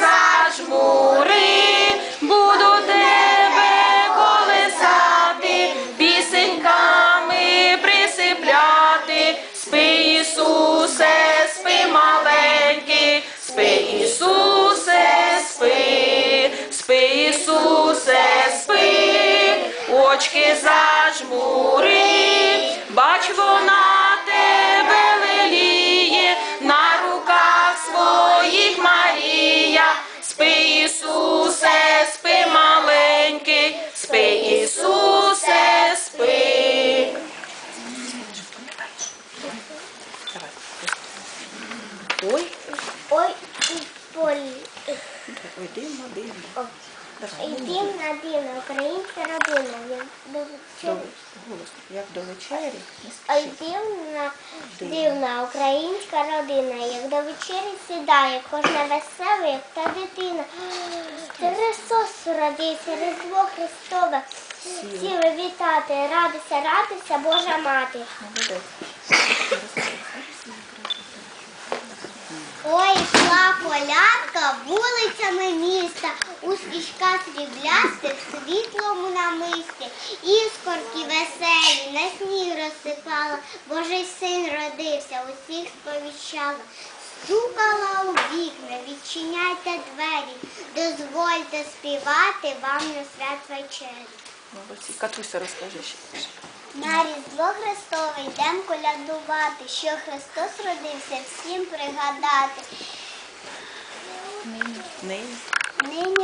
зажмури, буду тебе колесати, пісеньками присипляти. Спи, Ісусе, спи, маленький, спи, Ісусе, спи, спи, Ісусе, спи, Очки зажмури, бач вона. Ой, Ой, і полі. ой, дивно, дивно. Дивна, дивна, українська родина. Я дуже до, голос, як до вечері. Ой, дивна, дивна українська родина, як до вечері сідає, кожна весела, як та дитина. Христос родився, Різдво Христове. Сіли вітати, радися, радися, Божа мати. Молодець. Ой, йшла колядка вулицями міста, у свічках сріблястих світлому намисті, іскорки веселі на сніг розсипала, Божий син родився, усіх сповіщала. Стукала у вікна, відчиняйте двері, дозвольте співати вам на свят вечері. Молодці. Катруся розкажи ще. На Різдво Христове йдем колядувати, що Христос родився, всім пригадати. Nem. Nem?